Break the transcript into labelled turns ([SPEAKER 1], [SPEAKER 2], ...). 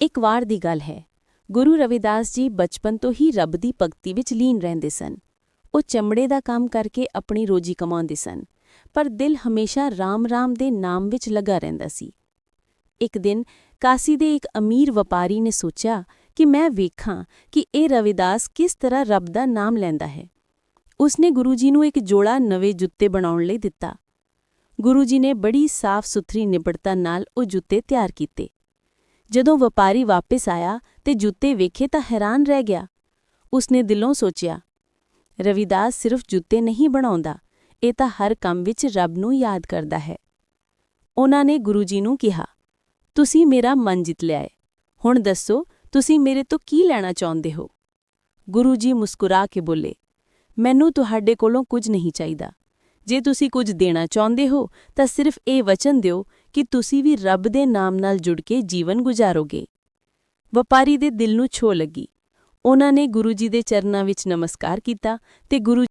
[SPEAKER 1] ਇੱਕ ਵਾਰ ਦੀ ਗੱਲ ਹੈ। ਗੁਰੂ ਰਵਿਦਾਸ ਜੀ ਬਚਪਨ ਤੋਂ ਹੀ ਰੱਬ ਦੀ ਭਗਤੀ ਵਿੱਚ ਲੀਨ ਰਹਿੰਦੇ ਸਨ। ਉਹ ਚਮੜੇ ਦਾ ਕੰਮ ਕਰਕੇ ਆਪਣੀ ਰੋਜੀ ਕਮਾਉਂਦੇ ਸਨ, ਪਰ ਦਿਲ ਹਮੇਸ਼ਾ ਰਾਮ-ਰਾਮ ਦੇ ਨਾਮ ਵਿੱਚ ਲੱਗਾ ਰਹਿੰਦਾ ਸੀ। ਇੱਕ ਦਿਨ ਕਾਸੀ ਦੇ ਇੱਕ ਅਮੀਰ ਵਪਾਰੀ ਨੇ ਸੋਚਿਆ ਕਿ ਮੈਂ ਵੇਖਾਂ ਕਿ ਇਹ ਰਵਿਦਾਸ ਕਿਸ ਤਰ੍ਹਾਂ ਰੱਬ ਦਾ ਨਾਮ ਲੈਂਦਾ ਹੈ। ਉਸਨੇ ਗੁਰੂ ਜੀ ਨੂੰ ਇੱਕ ਜੋੜਾ ਨਵੇਂ ਜੁੱਤੇ ਬਣਾਉਣ ਲਈ ਦਿੱਤਾ। ਗੁਰੂ ਜੀ ਨੇ ਬੜੀ ਸਾਫ਼ ਸੁਥਰੀ ਨਿਬੜਤਾ ਨਾਲ ਉਹ ਜੁੱਤੇ ਤਿਆਰ ਕੀਤੇ। ਜਦੋਂ ਵਪਾਰੀ ਵਾਪਸ ਆਇਆ ਤੇ ਜੁੱਤੇ ਵੇਖੇ ਤਾਂ ਹੈਰਾਨ ਰਹਿ ਗਿਆ। ਉਸਨੇ ਦਿਲੋਂ ਸੋਚਿਆ, ਰਵਿਦਾਸ ਸਿਰਫ ਜੁੱਤੇ ਨਹੀਂ ਬਣਾਉਂਦਾ, ਇਹ ਤਾਂ ਹਰ ਕੰਮ ਵਿੱਚ ਰੱਬ ਨੂੰ ਯਾਦ ਕਰਦਾ ਹੈ। ਉਹਨਾਂ ਨੇ ਗੁਰੂ ਜੀ ਨੂੰ ਕਿਹਾ, ਤੁਸੀਂ ਮੇਰਾ ਮਨ ਜਿੱਤ ਲਿਆ ਹੈ ਹੁਣ ਦੱਸੋ, ਤੁਸੀਂ ਮੇਰੇ ਤੋਂ ਕੀ ਲੈਣਾ ਚਾਹੁੰਦੇ ਹੋ? ਗੁਰੂ ਜੀ ਮੁਸਕਰਾ ਕੇ ਬੋਲੇ, ਮੈਨੂੰ ਤੁਹਾਡੇ ਕੋਲੋਂ ਕੁਝ ਨਹੀਂ ਚਾਹੀਦਾ। ਜੇ ਤੁਸੀਂ ਕੁਝ ਦੇਣਾ ਚਾਹੁੰਦੇ ਹੋ, ਤਾਂ ਸਿਰਫ ਇਹ ਵਚਨ ਦਿਓ ਕਿ ਤੁਸੀਂ ਵੀ ਰੱਬ ਦੇ ਨਾਮ ਨਾਲ ਜੁੜ ਕੇ ਜੀਵਨ ਗੁਜ਼ਾਰੋਗੇ। ਵਪਾਰੀ ਦੇ ਦਿਲ ਨੂੰ ਛੋ ਲੱਗੀ। ਉਹਨਾਂ ਨੇ ਗੁਰੂ ਜੀ ਦੇ ਚਰਨਾਂ ਵਿੱਚ ਨਮਸਕਾਰ ਕੀਤਾ ਤੇ ਗੁਰੂ